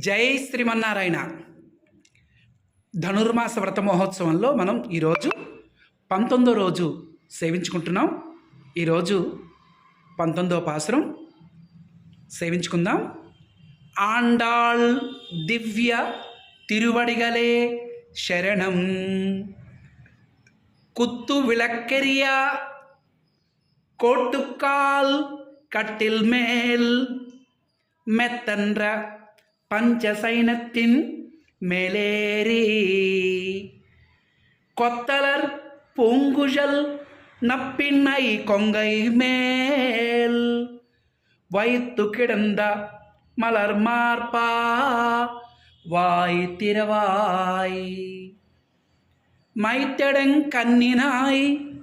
జై శ్రీమన్నారాయణ ధనుర్మాస వ్రత మహోత్సవంలో మనం ఈరోజు పంతొమ్మిదో రోజు సేవించుకుంటున్నాం ఈరోజు పంతొమ్మిదో పాసురం సేవించుకుందాం ఆండాళ్ దివ్య తిరువడిగలే శరణం குத்து விளக்கெரிய கோட்டுக்கால் கட்டில் மேல் மெத்தன்ற பஞ்சசைனத்தின் மேலேறி. கொத்தலர் பூங்குழல் நப்பின்னை கொங்கை மேல். வைத்து கிடந்த மலர் மார்பா வாய் திரவாய் மைத்தடங் கண்ணினாய்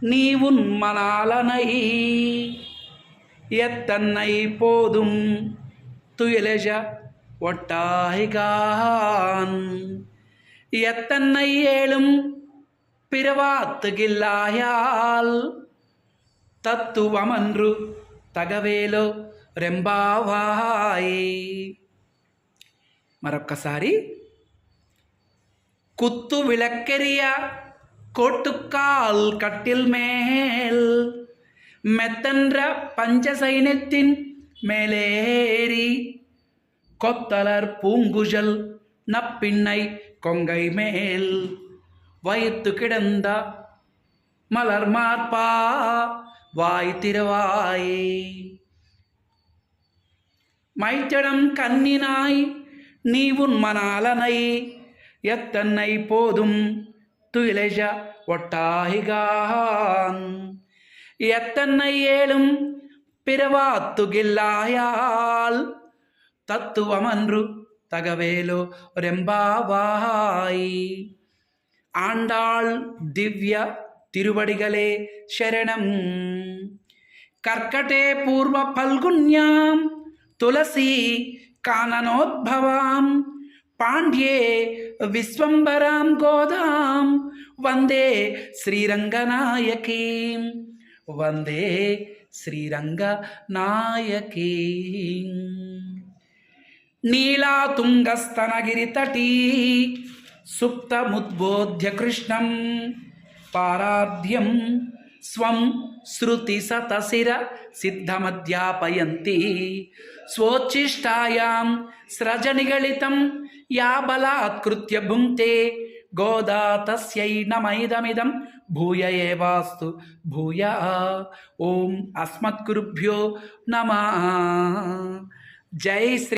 நீ உன் மணாலனை எத்தன்னை போதும் துயிலெஜ ஒட்டாய்கான் எத்தன்னை ஏழும் பிறவாத்துகில்லாயால் தத்துவமன்று తగవేలో రెంబావాయ్ మరొక్కసారి குத்து விளக்கெரிய கோட்டுக்கால் கட்டில் மேல் மெத்தன்ற பஞ்சசைனத்தின் மேலேறி. கொத்தலர் பூங்குழல் நப்பின்னை கொங்கை மேல். வயிற்று கிடந்த மலர் மார்பா வாய் திருவாயே மைத்தடம் கண்ணினாய் நீ உன் மணாலனை எத்தன்னை போதும் துயிலேஜ ஒட்டாய்கான். எத்தன்னை ஏழும் பிறவாத்துகில்லாயால் தத்துவமன்று தகவேலோ ரெம்பாவாய். ஆண்டாள் திவ்ய திருவடிகளே சரணம். கர்க்கட்டே பூர்வ பல்குன்யாம் துளசி கானனோத்பவாம். பாண்டியே விஸ்வம்பராம் கோதாம். வந்தே ஸ்ரீரங்கநாயகீம். வந்தே శ్రీరంగ నాయకే నీలాతుంగస్తనగిరితటీ సుప్తముద్బోధ్య కృష్ణం పారాధ్యం స్వం శృతి సతశిర సిద్ధమధ్యాపయంతి. స్వోచ్ఛిష్టాయాం స్రజనిగళితం యాబలాత్కృత్య భుంక్తే గోదా నమైదమిదం భూయ ఏవాస్తు. భూయ. ఓం అస్మద్గురుభ్యో నమ. జై శ్రీ